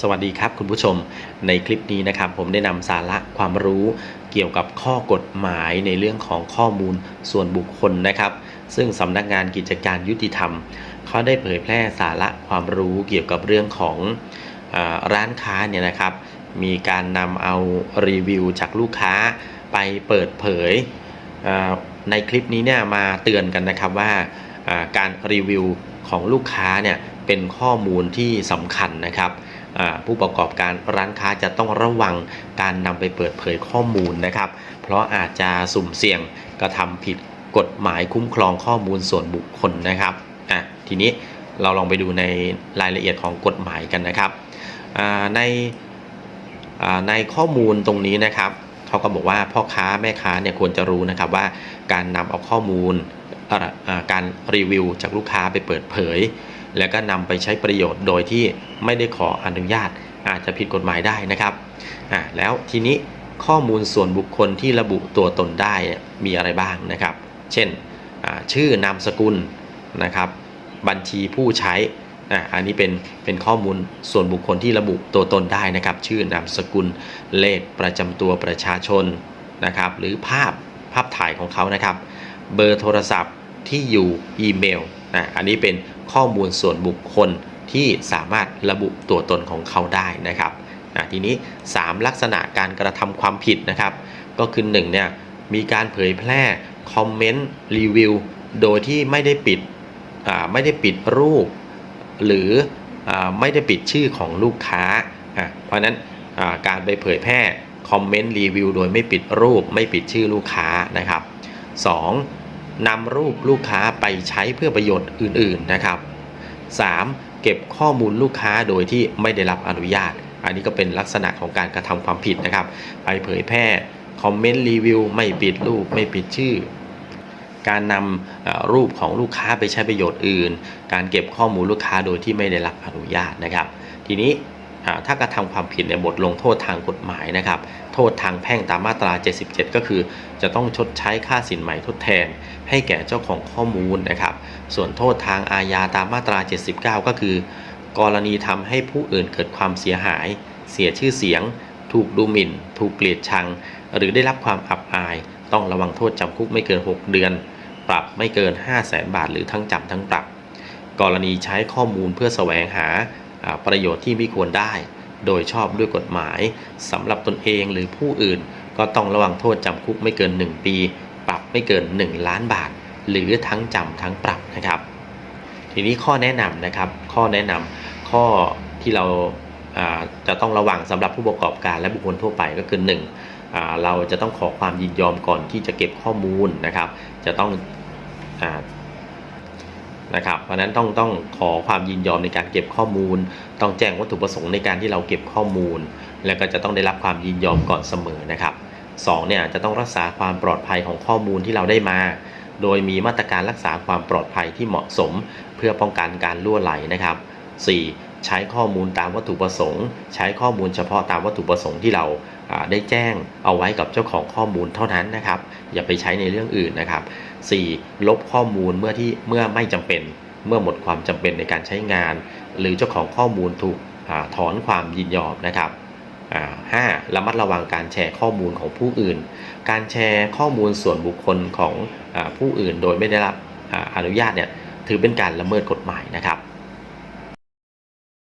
สวัสดีครับคุณผู้ชมในคลิปนี้นะครับ ผมได้นำสาระความรู้เกี่ยวกับข้อกฎหมายในเรื่องของข้อมูลส่วนบุคคลนะครับ ซึ่งสำนักงานกิจการยุติธรรม เขาได้เผยแพร่สาระความรู้เกี่ยวกับเรื่องของอร้านค้าเนี่ยนะครับ มีการนำเอารีวิวจากลูกค้าไปเปิดเผยในคลิปนี้เนี่ยมาเตือนกันนะครับว่าการรีวิวของลูกค้าเนี่ยเป็นข้อมูลที่สำคัญนะครับ ผู้ประกอบการร้านค้าจะต้องระวังการนำไปเปิดเผยข้อมูลนะครับ เพราะอาจจะสุ่มเสี่ยงกระทำผิดกฎหมายคุ้มครองข้อมูลส่วนบุคคลนะครับอะทีนี้เราลองไปดูในรายละเอียดของกฎหมายกันนะครับในในข้อมูลตรงนี้นะครับเขาก็บอกว่าพ่อค้าแม่ค้าเนี่ยควรจะรู้นะครับว่าการนำเอาข้อมูลการรีวิวจากลูกค้าไปเปิดเผย แล้วก็นำไปใช้ประโยชน์โดยที่ไม่ได้ขออนุญาต อาจจะผิดกฎหมายได้นะครับอ่าแล้วทีนี้ข้อมูลส่วนบุคคลที่ระบุตัวตนได้มีอะไรบ้างนะครับ เช่นอ่าชื่อนามสกุลนะครับบัญชีผู้ใช้อ่าอันนี้เป็นเป็นข้อมูลส่วนบุคคลที่ระบุตัวตนได้นะครับ ชื่อนามสกุลเลขประจำตัวประชาชนนะครับ หรือภาพภาพถ่ายของเขานะครับ เบอร์โทรศัพท์ที่อยู่อีเมลอะอันนี้เป็น ข้อมูลส่วนบุคคลที่สามารถระบุตัวตนของเขาได้นะครับอะทีนี้ 3 ลักษณะการกระทำความผิดนะครับ ก็คือ1เนี่ยมีการเผยแพร่คอมเมนต์รีวิวโดยที่ไม่ได้ปิดไม่ได้ปิดรูป หรืออไม่ได้ปิดชื่อของลูกค้า เพราะนั้นการไปเผยแพร่คอมเมนต์รีวิวโดยไม่ปิดรูป ไม่ปิดชื่อลูกค้านะครับ 2. นำรูปลูกค้าไปใช้เพื่อประโยชน์อื่น ๆนะครับ 3. เก็บข้อมูลลูกค้าโดยที่ไม่ได้รับอนุญาต อันนี้ก็เป็นลักษณะของการกระทำความผิดนะครับ ไปเผยแพร่คอมเมนต์รีวิวไม่ปิดรูปไม่ปิดชื่อ การนำรูปของลูกค้าไปใช้ประโยชน์อื่น การเก็บข้อมูลลูกค้าโดยที่ไม่ได้รับอนุญาตนะครับ ทีนี้ ถ้ากระทำความผิดในยบทลงโทษทางกฎหมายนะครับ โทษทางแพ่งตามมาตรา 77 ก็คือ จะต้องชดใช้ค่าสินใหม่ทดแทน ให้แก่เจ้าของข้อมูลนะครับ ส่วนโทษทางอาญาตามมาตรา 79 ก็คือ กรณีทำให้ผู้อื่นเกิดความเสียหาย เสียชื่อเสียง ถูกดูหมิ่น ถูกเกลียดชัง หรือได้รับความอับอาย ต้องระวังโทษจำคุกไม่เกิน 6 เดือน ปรับไม่เกิน 5 0 0แสนบาท หรือทั้งจำทั้งปรับ กรณีใช้ข้อมูลเพื่อแสวงหา ประโยชน์ที่ไม่ควรได้ โดยชอบด้วยกฎหมายสำหรับตนเองหรือผู้อื่น ก็ต้องระวังโทษจำคุกไม่เกิน 1 ปี ปรับไม่เกิน 1 ล้านบาท หรือทั้งจำทั้งปรับนะครับ ทีนี้ข้อแนะนำนะครับ ข้อแนะนำข้อที่เราจะต้องระวังสำหรับผู้ประกอบการและบุคคลทั่วไปก็คือ1อ่าเราจะต้องขอความยินยอมก่อนที่จะเก็บข้อมูลนะครับ จะต้องอ นะครับเพราะนั้นต้องต้องขอความยินยอมในการเก็บข้อมูล ต้องแจ้งวัตถุประสงค์ในการที่เราเก็บข้อมูล แล้วก็จะต้องได้รับความยินยอมก่อนเสมอนะครับสองเนี่ยจะต้องรักษาความปลอดภัยของข้อมูลที่เราได้มา โดยมีมาตรการรักษาความปลอดภัยที่เหมาะสม เพื่อป้องกันการล่วไหลนะครับ 4. ใช้ข้อมูลตามวัตถุประสงค์ ใช้ข้อมูลเฉพาะตามวัตถุประสงค์ที่เราได้แจ้งเอาไว้กับเจ้าของข้อมูลเท่านั้นนะครับ อย่าไปใช้ในเรื่องอื่นนะครับ 4. ลบข้อมูลเมื่อที่เมื่อไม่จำเป็น เมื่อหมดความจำเป็นในการใช้งาน หรือเจ้าของข้อมูลถูกอถอนความยินยอมนะครับห้าระมัดระวังการแชร์ข้อมูลของผู้อื่น การแชร์ข้อมูลส่วนบุคคลของอผู้อื่นโดยไม่ได้รับออนุญาตเนี่ยถือเป็นการละเมิดกฎหมายนะครับ